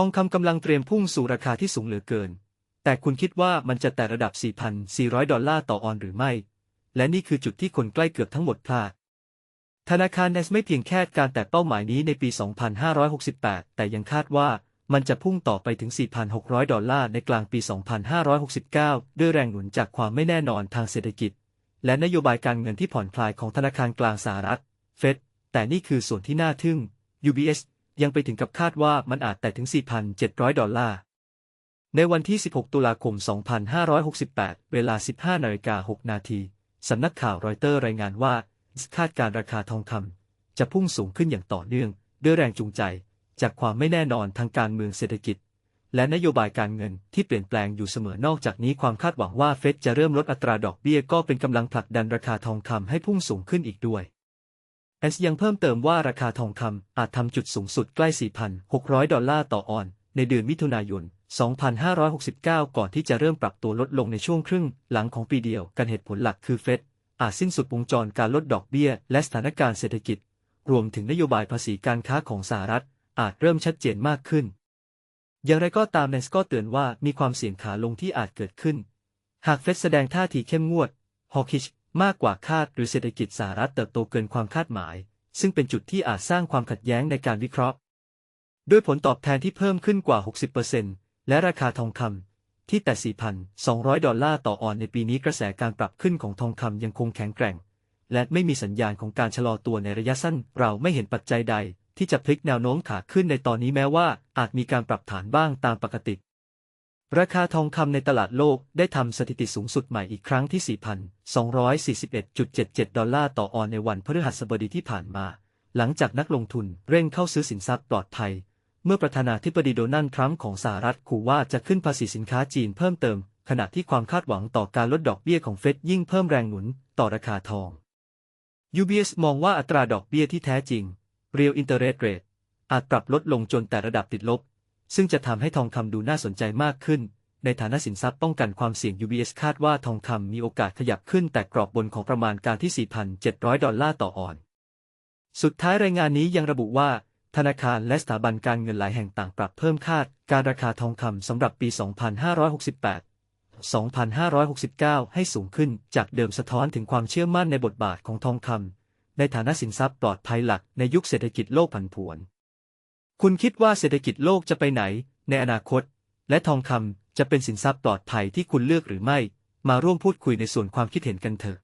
ทองคำกำลังเตรียมพุ่งสู่ราคาที่สูงเหลือเกิน แต่คุณคิดว่ามันจะแต่ระดับ 4,400 ดอลลาร์ต่อออนหรือไม่ และนี่คือจุดที่คนใกล้เกือบทั้งหมดพลาด ธนาคารเนสไม่เพียงแค่การแตะเป้าหมายนี้ในปี 2568 แต่ยังคาดว่ามันจะพุ่งต่อไปถึง 4,600 ดอลลาร์ในกลางปี 2569 ด้วยแรงหนุนจากความไม่แน่นอนทางเศรษฐกิจ และนโยบายการเงินที่ผ่อนคลายของธนาคารกลางสหรัฐ เฟด แต่นี่คือส่วนที่น่าทึ่ง UBS ยังไปถึงกับคาดว่ามันอาจแต่ถึง 4,700 ดอลลาร์ ในวันที่ 16 ตุลาคม 2568 เวลา 15นาฬิกา6นาทีสำนักข่าวรอยเตอร์รายงานว่า คาดการราคาทองคำจะพุ่งสูงขึ้นอย่างต่อเนื่อง ด้วยแรงจูงใจ จากความไม่แน่นอนทางการเมืองเศรษฐกิจ และนโยบายการเงินที่เปลี่ยนแปลงอยู่เสมอนอกจากนี้ความคาดหวังว่าเฟดจะเริ่มลดอัตราดอกเบี้ยก็เป็นกำลังผลักดันราคาทองคำให้พุ่งสูงขึ้นอีกด้วย เอสยังเพิ่มเติมว่าราคาทองคำอาจทำจุดสูงสุดใกล้ 4,600 ดอลลาร์ต่อออน ในเดือนมิถุนายน 2569 ก่อนที่จะเริ่มปรับตัวลดลงในช่วงครึ่งหลังของปีเดียวกันเหตุผลหลักคือเฟดอาจสิ้นสุดวงจรการลดดอกเบี้ย และสถานการณ์เศรษฐกิจ รวมถึงนโยบายภาษีการค้าของสหรัฐ อาจเริ่มชัดเจนมากขึ้น อย่างไรก็ตามเนสก็เตือนว่ามีความเสี่ยงขาลงที่อาจเกิดขึ้น หากเฟดแสดงท่าทีเข้มงวดฮอคิช มากกว่าคาดหรือเศรษฐกิจสหรัฐเติบโตเกินความคาดหมาย ซึ่งเป็นจุดที่อาจสร้างความขัดแย้งในการวิเคราะห์ ด้วยผลตอบแทนที่เพิ่มขึ้นกว่า 60%และราคาทองคำที่แต่ 4,200 ดอลลาร์ต่อออนในปีนี้กระแสการปรับขึ้นของทองคำยังคงแข็งแกร่ง และไม่มีสัญญาณของการชะลอตัวในระยะสั้น เราไม่เห็นปัจจัยใดที่จะพลิกแนวโน้มขาขึ้นในตอนนี้แม้ว่าอาจมีการปรับฐานบ้างตามปกติ ราคาทองคำในตลาดโลกได้ทำสถิติสูงสุดใหม่อีกครั้งที่ 4,241.77 ดอลลาร์ต่อออนในวันพฤหัสบดีที่ผ่านมา หลังจากนักลงทุนเร่งเข้าซื้อสินทรัพย์ปลอดภัย เมื่อประธานาธิบดีโดนัลด์ทรัมป์ของสหรัฐขู่ว่าจะขึ้นภาษีสินค้าจีนเพิ่มเติม ขณะที่ความคาดหวังต่อการลดดอกเบี้ยของเฟดยิ่งเพิ่มแรงหนุนต่อราคาทอง UBS มองว่าอัตราดอกเบี้ยที่แท้จริง Real Interest Rate อาจปรับลดลงจนแต่ระดับติดลบ ซึ่งจะทำให้ทองคำดูน่าสนใจมากขึ้น ในฐานะสินทรัพย์ป้องกันความเสี่ยง UBS คาดว่าทองคำมีโอกาสขยับขึ้นแต่กรอบบนของประมาณการที่ 4,700 ดอลลาร์ต่อออน สุดท้ายรายงานนี้ยังระบุว่า ธนาคารและสถาบันการเงินหลายแห่งต่างปรับเพิ่มคาด การราคาทองคำสำหรับปี 2568 2569 ให้สูงขึ้นจากเดิมสะท้อนถึงความเชื่อมั่นในบทบาทของทองคำในฐานะสินทรัพย์ปลอดภัยหลักในยุคเศรษฐกิจโลกผันผวน คุณคิดว่าเศรษฐกิจโลกจะไปไหน ในอนาคต และทองคำจะเป็นสินทรัพย์ปลอดภัยที่คุณเลือกหรือไม่ มาร่วมพูดคุยในส่วนความคิดเห็นกันเถอะ